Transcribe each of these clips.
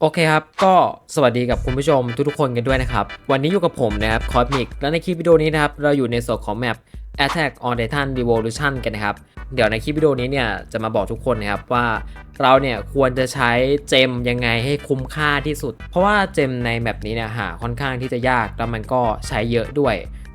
โอเคครับ ก็สวัสดีกับคุณผู้ชมทุกๆคนกันด้วยนะครับ วันนี้อยู่กับผมนะครับคอสมิกและในคลิปวิดีโอนี้นะครับ เราอยู่ในส่วนของแมป Attack on Titan Revolution กันนะครับ เดี๋ยวในคลิปวิดีโอนี้เนี่ยจะมาบอกทุกคนนะครับว่าเราเนี่ยควรจะใช้เจมยังไงให้คุ้มค่าที่สุด เพราะว่าเจมในแมปนี้เนี่ยหาค่อนข้างที่จะยากแล้วมันก็ใช้เยอะด้วย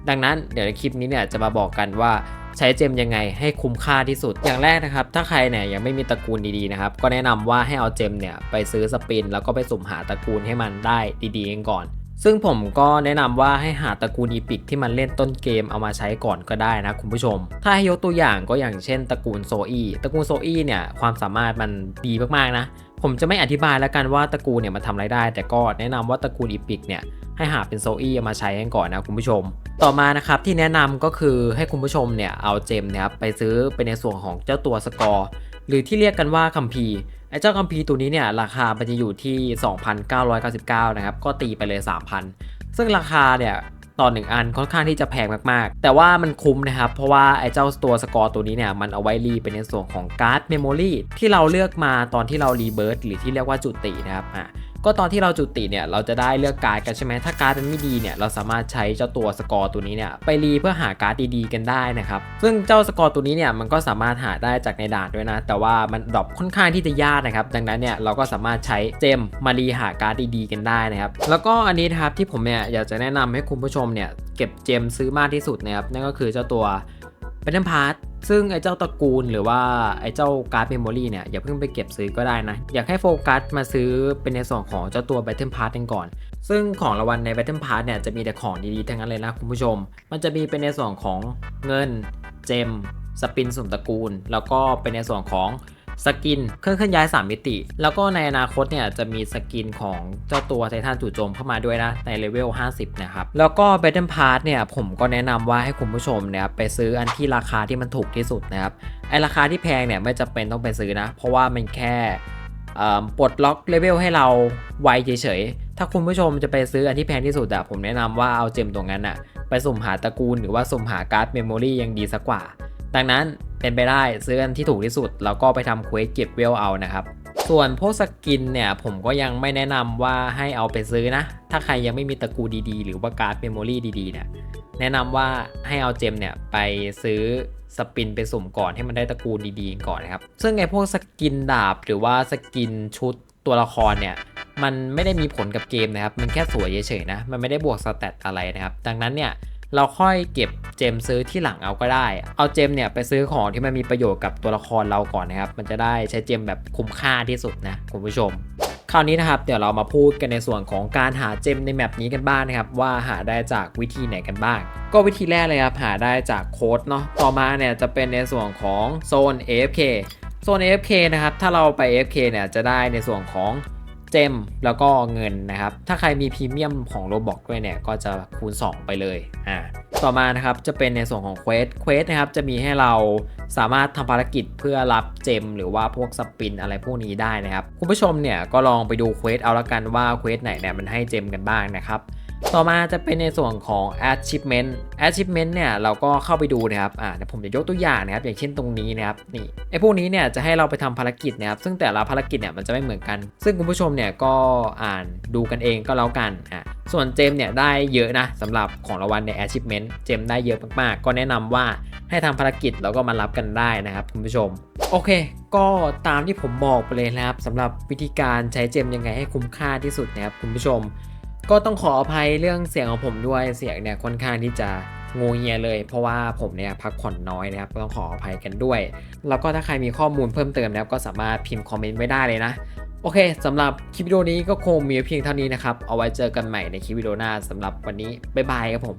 ดังนั้นเดี๋ยวในคลิปนี้เนี่ยจะมาบอกกันว่า ใช้เจมยังไงให้คุ้มค่าที่สุด อย่างแรกนะครับ ถ้าใครเนี่ยยังไม่มีตระกูลดีๆนะครับ ก็แนะนำว่าให้เอาเจมเนี่ยไปซื้อสปิน แล้วก็ไปสุ่มหาตระกูลให้มันได้ดีๆเองก่อน ซึ่งผมก็แนะนำว่าให้หาตระกูลอีพิกที่มันเล่นต้นเกมเอามาใช้ก่อนก็ได้นะคุณผู้ชม ถ้าให้ยกตัวอย่างก็อย่างเช่นตระกูลโซอีตระกูลโซอีเนี่ยความสามารถมันดีมากๆนะ ผมจะไม่อธิบายแล้วกันว่าตระกูลเนี่ยมันทำอะไรได้ แต่ก็แนะนำว่าตระกูลอีพิกเนี่ยให้หาเป็นโซอีมาใช้กันก่อนนะคุณผู้ชม ต่อมานะครับที่แนะนำก็คือให้คุณผู้ชมเนี่ยเอาเจมเนี่ยครับไปซื้อเป็นในส่วนของเจ้าตัวสกอร์หรือที่เรียกกันว่าคัมภีร์ ไอ้เจ้าคัมภีร์ตัวนี้เนี่ยราคามันจะอยู่ที่ 2,999 นะครับ ก็ตีไปเลย 3,000 ซึ่งราคาเนี่ยต่อหนึ่งอันค่อนข้างที่จะแพงมากๆ แต่ว่ามันคุ้มนะครับ เพราะว่าไอ้เจ้าตัวสกอร์ตัวนี้เนี่ยมันเอาไว้รีเป็นในส่วนของการ์ดเมมโมรีที่เราเลือกมาตอนที่เรารีเบิร์ตหรือที่เรียกว่าจุตินะครับอะ ก็ตอนที่เราจุติเนี่ยเราจะได้เลือกการ์ดกันใช่ไหมถ้าการ์ดมันไม่ดีเนี่ยเราสามารถใช้เจ้าตัวสกอร์ตัวนี้เนี่ยไปรีเพื่อหาการ์ดดีๆกันได้นะครับซึ่งเจ้าสกอร์ตัวนี้เนี่ยมันก็สามารถหาได้จากในด่านด้วยนะ แต่ว่ามันดรอปค่อนข้างที่จะยากนะครับดังนั้นเนี่ยเราก็สามารถใช้เจมมารีหาการ์ดดีๆกันได้นะครับแล้วก็อันนี้นะครับที่ผมเนี่ยอยากจะแนะนำให้คุณผู้ชมเนี่ยเก็บเจมซื้อมากที่สุดนะครับนั่นก็คือเจ้าตัว b a t t l e p a s s ซึ่งไอ้เจ้าตระกูลหรือว่าไอ้เจ้าการ์ดเมมโมรีเนี่ยอย่าเพิ่งไปเก็บซื้อก็ได้นะ อยากให้โฟกัสมาซื้อเป็นในส่วนของเจ้าตัว Battle Pass กันก่อน ซึ่งของรางวัลใน Battle Pass เนี่ยจะมีแต่ของดีๆ ทั้งนั้นเลยนะคุณผู้ชม มันจะมีเป็นในส่วนของเงิน เจม สปินสุ่มตระกูล แล้วก็เป็นในส่วนของ สกินเครื่องเคลื่อนย้าย 3 มิติ แล้วก็ในอนาคตเนี่ยจะมีสกินของเจ้าตัวไททันจู่โจมเข้ามาด้วยนะ ในเลเวล 50 นะครับ แล้วก็ Battle Pass เนี่ยผมก็แนะนำว่าให้คุณผู้ชมเนี่ยไปซื้ออันที่ราคาที่มันถูกที่สุดนะครับไอราคาที่แพงเนี่ยไม่จำเป็นต้องไปซื้อนะ เพราะว่ามันแค่ปลดล็อกเลเวลให้เราไวเฉยๆ ถ้าคุณผู้ชมจะไปซื้ออันที่แพงที่สุดอะผมแนะนำว่าเอาเจมตรงนั้นอะไปสุ่มหาตระกูลหรือว่าสุ่มหาการ์ดเมมโมรียังดีสักกว่า ดังนั้น เป็นไปได้ซื้ออันที่ถูกที่สุด แล้วก็ไปทำเควสเก็บเวลเอานะครับ ส่วนพวกสกินเนี่ยผมก็ยังไม่แนะนำว่าให้เอาไปซื้อนะ ถ้าใครยังไม่มีตะกูดีๆ หรือว่าการ์ดเมมโมรีดีๆเนี่ยแนะนำว่าให้เอาเจมเนี่ยไปซื้อสปินไปสุ่มก่อนให้มันได้ตระกูลดีๆ ก่อนนะครับ ซึ่งไอ้พวกสกินดาบหรือว่าสกินชุดตัวละครเนี่ย มันไม่ได้มีผลกับเกมนะครับ มันแค่สวยเฉยๆนะ มันไม่ได้บวกสแตตอะไรนะครับ ดังนั้นเนี่ยเราค่อยเก็บ เจมซื้อที่หลังเอาก็ได้ เอาเจมเนี่ยไปซื้อของที่มันมีประโยชน์กับตัวละครเราก่อนนะครับ มันจะได้ใช้เจมแบบคุ้มค่าที่สุดนะคุณผู้ชมคราวนี้นะครับเดี๋ยวเรามาพูดกันในส่วนของการหาเจมในแมปนี้กันบ้างนะครับว่าหาได้จากวิธีไหนกันบ้าง ก็วิธีแรกเลยครับหาได้จากโค้ดเนาะต่อมาเนี่ยจะเป็นในส่วนของโซน AFK โซน AFK นะครับถ้าเราไป AFK เนี่ยจะได้ในส่วนของเจมแล้วก็เงินนะครับ ถ้าใครมีพรีเมียมของโรบอกด้วยเนี่ยก็จะคูณ 2 ไปเลยอ่า ต่อมานะครับจะเป็นในส่วนของเควสเควสนะครับจะมีให้เราสามารถทำภารกิจเพื่อรับเจม หรือว่าพวกสปินอะไรพวกนี้ได้นะครับ คุณผู้ชมเนี่ยก็ลองไปดูเควสเอาละกันว่าเควสไหนเนี่ยมันให้เจมกันบ้างนะครับ ต่อมาจะเป็นในส่วนของ achievement achievement เนี่ยเราก็เข้าไปดูนะครับอ่าเดี๋ยวผมจะยกตัวอย่างนะครับ อย่างเช่นตรงนี้นะครับนี่ไอ้พวกนี้เนี่ยจะให้เราไปทำภารกิจนะครับ ซึ่งแต่ละภารกิจเนี่ยมันจะไม่เหมือนกัน ซึ่งคุณผู้ชมเนี่ยก็อ่านดูกันเองก็แล้วกันอ่าส่วนเจมเนี่ยได้เยอะนะสำหรับของรางวัลใน achievement เจมได้เยอะมากๆ ก็แนะนำว่าให้ทำภารกิจแล้วก็มารับกันได้นะครับคุณผู้ชม โอเค ก็ตามที่ผมบอกไปเลยนะครับสำหรับวิธีการใช้เจมยังไงให้คุ้มค่าที่สุดนะครับคุณผู้ชม ก็ต้องขออภัยเรื่องเสียงของผมด้วยเสียงเนี่ยค่อนข้างที่จะงูเงียเลย เพราะว่าผมเนี่ยพักผ่อนน้อยนะครับก็ต้องขออภัยกันด้วย แล้วก็ถ้าใครมีข้อมูลเพิ่มเติมนะครับก็สามารถพิมพ์คอมเมนต์ไว้ได้เลยนะ โอเคสำหรับคลิปวิดีโอนี้ก็คงมีเพียงเท่านี้นะครับ เอาไว้เจอกันใหม่ในคลิปวิดีโอหน้าสำหรับวันนี้บ๊ายบายครับผม